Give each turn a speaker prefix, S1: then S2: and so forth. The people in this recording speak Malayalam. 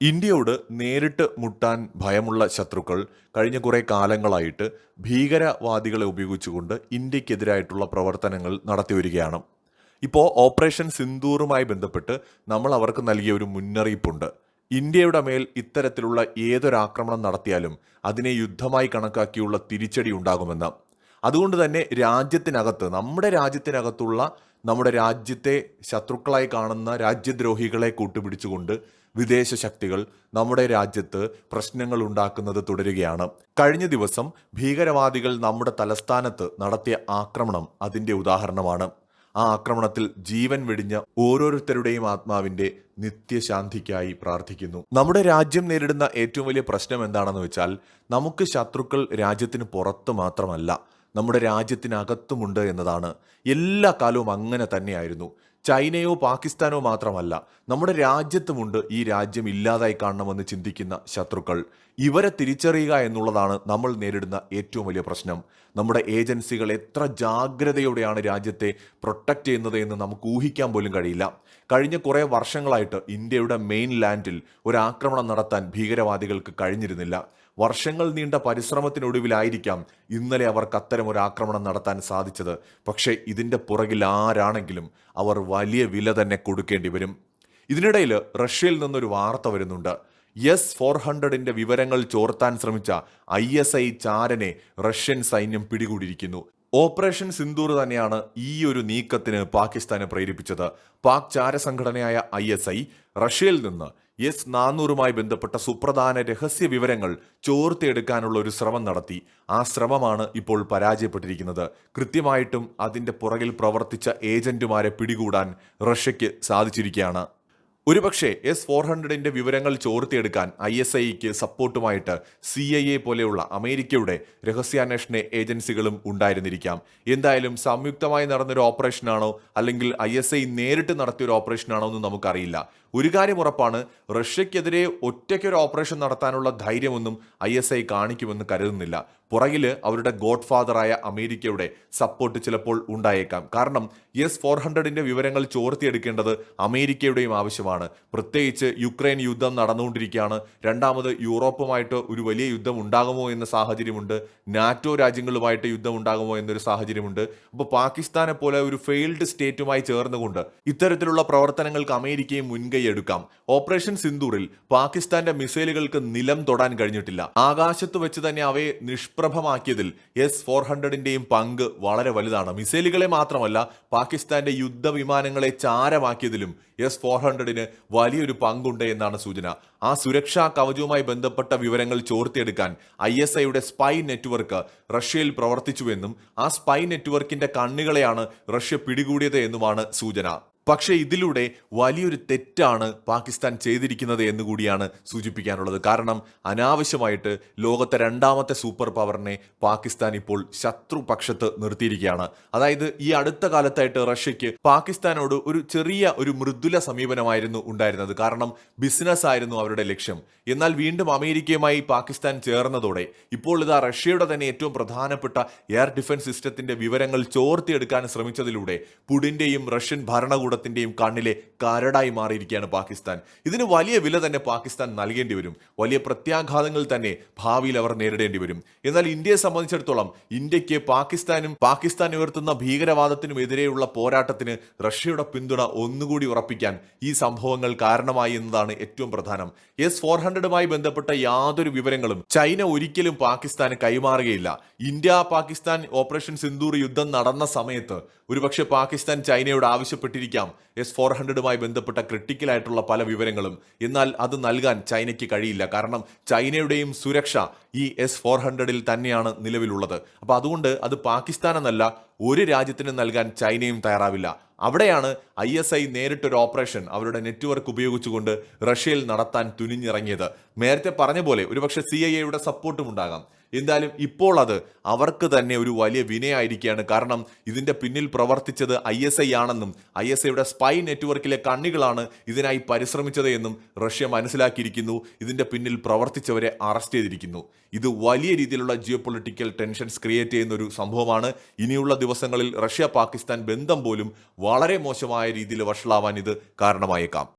S1: ഇന്ത്യയോട് നേരിട്ട് മുട്ടാൻ ഭയമുള്ള ശത്രുക്കൾ കഴിഞ്ഞ കുറേ കാലങ്ങളായിട്ട് ഭീകരവാദികളെ ഉപയോഗിച്ചുകൊണ്ട് ഇന്ത്യക്കെതിരായിട്ടുള്ള പ്രവർത്തനങ്ങൾ നടത്തിവരികയാണ് ഇപ്പോൾ ഓപ്പറേഷൻ സിന്ദൂറുമായി ബന്ധപ്പെട്ട് നമ്മൾ അവർക്ക് നൽകിയ ഒരു മുന്നറിയിപ്പുണ്ട്. ഇന്ത്യയുടെ മേൽ ഇത്തരത്തിലുള്ള ഏതൊരാക്രമണം നടത്തിയാലും അതിനെ യുദ്ധമായി കണക്കാക്കിയുള്ള തിരിച്ചടി ഉണ്ടാകുമെന്ന്. അതുകൊണ്ട് തന്നെ രാജ്യത്തിനകത്ത് നമ്മുടെ രാജ്യത്തിനകത്തുള്ള നമ്മുടെ രാജ്യത്തെ ശത്രുക്കളായി കാണുന്ന രാജ്യദ്രോഹികളെ കൂട്ടുപിടിച്ചുകൊണ്ട് വിദേശ ശക്തികൾ നമ്മുടെ രാജ്യത്ത് പ്രശ്നങ്ങൾ ഉണ്ടാക്കുന്നത് തുടരുകയാണ്. കഴിഞ്ഞ ദിവസം ഭീകരവാദികൾ നമ്മുടെ തലസ്ഥാനത്ത് നടത്തിയ ആക്രമണം അതിന്റെ ഉദാഹരണമാണ്. ആ ആക്രമണത്തിൽ ജീവൻ വെടിഞ്ഞ ഓരോരുത്തരുടെയും ആത്മാവിന്റെ നിത്യശാന്തിക്കായി പ്രാർത്ഥിക്കുന്നു. നമ്മുടെ രാജ്യം നേരിടുന്ന ഏറ്റവും വലിയ പ്രശ്നം എന്താണെന്ന് വെച്ചാൽ നമുക്ക് ശത്രുക്കൾ രാജ്യത്തിന് പുറത്ത് മാത്രമല്ല നമ്മുടെ രാജ്യത്തിനകത്തുമുണ്ട് എന്നതാണ്. എല്ലാ കാലവും അങ്ങനെ തന്നെയായിരുന്നു. ചൈനയോ പാകിസ്ഥാനോ മാത്രമല്ല നമ്മുടെ രാജ്യത്തുമുണ്ട് ഈ രാജ്യം ഇല്ലാതായി കാണണമെന്ന് ചിന്തിക്കുന്ന ശത്രുക്കൾ. ഇവരെ തിരിച്ചറിയുക എന്നുള്ളതാണ് നമ്മൾ നേരിടുന്ന ഏറ്റവും വലിയ പ്രശ്നം. നമ്മുടെ ഏജൻസികൾ എത്ര ജാഗ്രതയോടെയാണ് രാജ്യത്തെ പ്രൊട്ടക്റ്റ് ചെയ്യുന്നത് എന്ന് നമുക്ക് ഊഹിക്കാൻ പോലും കഴിയില്ല. കഴിഞ്ഞ കുറേ വർഷങ്ങളായിട്ട് ഇന്ത്യയുടെ മെയിൻ ലാൻഡിൽ ഒരു ആക്രമണം നടത്താൻ ഭീകരവാദികൾക്ക് കഴിഞ്ഞിരുന്നില്ല. വർഷങ്ങൾ നീണ്ട പരിശ്രമത്തിനൊടുവിലായിരിക്കാം ഇന്നലെ അവർക്ക് അത്തരം ഒരു ആക്രമണം നടത്താൻ സാധിച്ചത്. പക്ഷേ ഇതിന്റെ പുറകിൽ ആരാണെങ്കിലും അവർ വലിയ വില തന്നെ കൊടുക്കേണ്ടി വരും. ഇതിനിടയിൽ റഷ്യയിൽ നിന്നൊരു വാർത്ത വരുന്നുണ്ട്. എസ് ഫോർ ഹൺഡ്രഡിന്റെ വിവരങ്ങൾ ചോർത്താൻ ശ്രമിച്ച ഐ എസ് ഐ ചാരനെ റഷ്യൻ സൈന്യം പിടികൂടിയിരിക്കുന്നു. ഓപ്പറേഷൻ സിന്ദൂർ തന്നെയാണ് ഈ ഒരു നീക്കത്തിന് പാകിസ്ഥാനെ പ്രേരിപ്പിച്ചത്. പാക് ചാര സംഘടനയായ ഐ എസ് ഐ റഷ്യയിൽ നിന്ന് എസ് നാനൂറുമായി ബന്ധപ്പെട്ട സുപ്രധാന രഹസ്യ വിവരങ്ങൾ ചോർത്തിയെടുക്കാനുള്ള ഒരു ശ്രമം നടത്തി. ആ ശ്രമമാണ് ഇപ്പോൾ പരാജയപ്പെട്ടിരിക്കുന്നത്. കൃത്യമായിട്ടും അതിന്റെ പുറകിൽ പ്രവർത്തിച്ച ഏജന്റുമാരെ പിടികൂടാൻ റഷ്യയ്ക്ക് സാധിച്ചിരിക്കുകയാണ്. ഒരുപക്ഷെ എസ് ഫോർ ഹൺഡ്രഡിന്റെ വിവരങ്ങൾ ചോർത്തിയെടുക്കാൻ ഐ എസ് ഐക്ക് സപ്പോർട്ടുമായിട്ട് സി ഐ എ പോലെയുള്ള അമേരിക്കയുടെ രഹസ്യാന്വേഷണ ഏജൻസികളും ഉണ്ടായിരുന്നിരിക്കാം. എന്തായാലും സംയുക്തമായി നടന്നൊരു ഓപ്പറേഷനാണോ അല്ലെങ്കിൽ ഐ എസ് ഐ നേരിട്ട് നടത്തിയൊരു ഓപ്പറേഷനാണോ എന്ന് നമുക്കറിയില്ല. ഒരു കാര്യം ഉറപ്പാണ് റഷ്യക്കെതിരെ ഒറ്റയ്ക്കൊരു ഓപ്പറേഷൻ നടത്താനുള്ള ധൈര്യമൊന്നും ഐ എസ് ഐ കാണിക്കുമെന്ന് കരുതുന്നില്ല. പുറകിൽ അവരുടെ ഗോഡ് ഫാദറായ അമേരിക്കയുടെ സപ്പോർട്ട് ചിലപ്പോൾ ഉണ്ടായേക്കാം. കാരണം എസ് ഫോർ ഹൺഡ്രഡിന്റെ വിവരങ്ങൾ ചോർത്തിയെടുക്കേണ്ടത് അമേരിക്കയുടെയും ആവശ്യമാണ്. പ്രത്യേകിച്ച് യുക്രൈൻ യുദ്ധം നടന്നുകൊണ്ടിരിക്കുകയാണ്. രണ്ടാമത് യൂറോപ്പുമായിട്ട് ഒരു വലിയ യുദ്ധം ഉണ്ടാകുമോ എന്ന സാഹചര്യമുണ്ട്. നാറ്റോ രാജ്യങ്ങളുമായിട്ട് യുദ്ധം ഉണ്ടാകുമോ എന്നൊരു സാഹചര്യമുണ്ട്. അപ്പോൾ പാകിസ്ഥാനെ പോലെ ഒരു ഫെയിൽഡ് സ്റ്റേറ്റുമായി ചേർന്നുകൊണ്ട് ഇത്തരത്തിലുള്ള പ്രവർത്തനങ്ങൾക്ക് അമേരിക്കയും മുൻകൈ എടുക്കാം. ഓപ്പറേഷൻ സിന്ദൂറിൽ പാകിസ്ഥാന്റെ മിസൈലുകൾക്ക് നിലം തൊടാൻ കഴിഞ്ഞിട്ടില്ല. ആകാശത്ത് വെച്ച് തന്നെ അവയെ നിഷ്പ്രഭമാക്കിയതിൽ എസ് ഫോർ ഹൺഡ്രഡിന്റെയും പങ്ക് വളരെ വലുതാണ്. മിസൈലുകളെ മാത്രമല്ല പാകിസ്ഥാന്റെ യുദ്ധവിമാനങ്ങളെ ചാരമാക്കിയതിലും എസ് ഫോർ ഹൺഡ്രഡിന് വലിയൊരു പങ്കുണ്ട് എന്നാണ് സൂചന. ആ സുരക്ഷാ കവചവുമായി ബന്ധപ്പെട്ട വിവരങ്ങൾ ചോർത്തിയെടുക്കാൻ ഐ എസ് ഐയുടെ സ്പൈ നെറ്റ്വർക്ക് റഷ്യയിൽ പ്രവർത്തിച്ചുവെന്നും ആ സ്പൈ നെറ്റ്വർക്കിന്റെ കണ്ണുകളെയാണ് റഷ്യ പിടികൂടിയത് എന്നുമാണ് സൂചന. പക്ഷേ ഇതിലൂടെ വലിയൊരു തെറ്റാണ് പാകിസ്ഥാൻ ചെയ്തിരിക്കുന്നത് എന്നുകൂടിയാണ് സൂചിപ്പിക്കാനുള്ളത്. കാരണം അനാവശ്യമായിട്ട് ലോകത്തെ രണ്ടാമത്തെ സൂപ്പർ പവറിനെ പാകിസ്ഥാൻ ഇപ്പോൾ ശത്രുപക്ഷത്ത് നിർത്തിയിരിക്കുകയാണ്. അതായത് ഈ അടുത്ത കാലത്തായിട്ട് റഷ്യക്ക് പാകിസ്ഥാനോട് ഒരു ചെറിയ ഒരു മൃദുല സമീപനമായിരുന്നു ഉണ്ടായിരുന്നത്. കാരണം ബിസിനസ് ആയിരുന്നു അവരുടെ ലക്ഷ്യം. എന്നാൽ വീണ്ടും അമേരിക്കയുമായി പാകിസ്ഥാൻ ചേർന്നതോടെ ഇപ്പോൾ ഇതാ റഷ്യയുടെ തന്നെ ഏറ്റവും പ്രധാനപ്പെട്ട എയർ ഡിഫൻസ് സിസ്റ്റത്തിന്റെ വിവരങ്ങൾ ചോർത്തിയെടുക്കാൻ ശ്രമിച്ചതിലൂടെ പുടിന്റെയും റഷ്യൻ ഭരണകൂടത്തിന്റെയും കണ്ണിലെ കരടായി മാറിയിരിക്കുകയാണ് പാകിസ്ഥാൻ. ഇതിന് വലിയ വില തന്നെ പാകിസ്ഥാൻ നൽകേണ്ടി വരും. വലിയ പ്രത്യാഘാതങ്ങൾ തന്നെ ഭാവിയിൽ അവർ നേരിടേണ്ടി വരും. എന്നാൽ ഇന്ത്യയെ സംബന്ധിച്ചിടത്തോളം ഇന്ത്യയ്ക്ക് പാകിസ്ഥാനും പാകിസ്ഥാൻ ഉയർത്തുന്ന ഭീകരവാദത്തിനും എതിരെയുള്ള പോരാട്ടത്തിന് റഷ്യയുടെ പിന്തുണ ഒന്നുകൂടി ഉറപ്പിക്കാൻ ഈ സംഭവങ്ങൾ കാരണമായി എന്നതാണ് ഏറ്റവും പ്രധാനം. എസ് ഫോർ ഹൺഡ്രഡുമായി ബന്ധപ്പെട്ട യാതൊരു വിവരങ്ങളും ചൈന ഒരിക്കലും പാകിസ്ഥാന് കൈമാറുകയില്ല. ഇന്ത്യ പാകിസ്ഥാൻ ഓപ്പറേഷൻ സിന്ദൂർ യുദ്ധം നടന്ന സമയത്ത് ഒരുപക്ഷെ പാകിസ്ഥാൻ ചൈനയോട് ആവശ്യപ്പെട്ടിരിക്കാം. എസ് ഫോർ ഹൺഡ്രഡുമായി ബന്ധപ്പെട്ട ക്രിട്ടിക്കൽ ആയിട്ടുള്ള പല വിവരങ്ങളും. എന്നാൽ അത് നൽകാൻ ചൈനയ്ക്ക് കഴിയില്ല. കാരണം ചൈനയുടെയും സുരക്ഷ ഈ എസ് ഫോർ ഹൺഡ്രഡിൽ തന്നെയാണ് നിലവിലുള്ളത്. അപ്പൊ അതുകൊണ്ട് അത് പാകിസ്ഥാനെന്നല്ല ഒരു രാജ്യത്തിന് നൽകാൻ ചൈനയും തയ്യാറാവില്ല. അവിടെയാണ് ഐ എസ് ഐ നേരിട്ടൊരു ഓപ്പറേഷൻ അവരുടെ നെറ്റ്വർക്ക് ഉപയോഗിച്ചുകൊണ്ട് റഷ്യയിൽ നടത്താൻ തുനിഞ്ഞിറങ്ങിയത്. നേരത്തെ പറഞ്ഞ പോലെ ഒരുപക്ഷെ സി ഐ എയുടെ സപ്പോർട്ടും ഉണ്ടാകാം. എന്തായാലും ഇപ്പോൾ അത് അവർക്ക് തന്നെ ഒരു വലിയ വിനയായിരിക്കുകയാണ്. കാരണം ഇതിന്റെ പിന്നിൽ പ്രവർത്തിച്ചത് ഐ എസ് ഐ ആണെന്നും ഐ എസ് ഐയുടെ സ്പൈ നെറ്റ്വർക്കിലെ കണ്ണികളാണ് ഇതിനായി പരിശ്രമിച്ചത് എന്നും റഷ്യ മനസ്സിലാക്കിയിരിക്കുന്നു. ഇതിന്റെ പിന്നിൽ പ്രവർത്തിച്ചവരെ അറസ്റ്റ് ചെയ്തിരിക്കുന്നു. ഇത് വലിയ രീതിയിലുള്ള ജിയോ പൊളിറ്റിക്കൽ ടെൻഷൻസ് ക്രിയേറ്റ് ചെയ്യുന്ന ഒരു സംഭവമാണ്. ഇനിയുള്ള ദിവസങ്ങളിൽ റഷ്യ പാകിസ്ഥാൻ ബന്ധം പോലും വളരെ മോശമായ രീതിയിൽ വഷളാവാൻ ഇത് കാരണമായേക്കാം.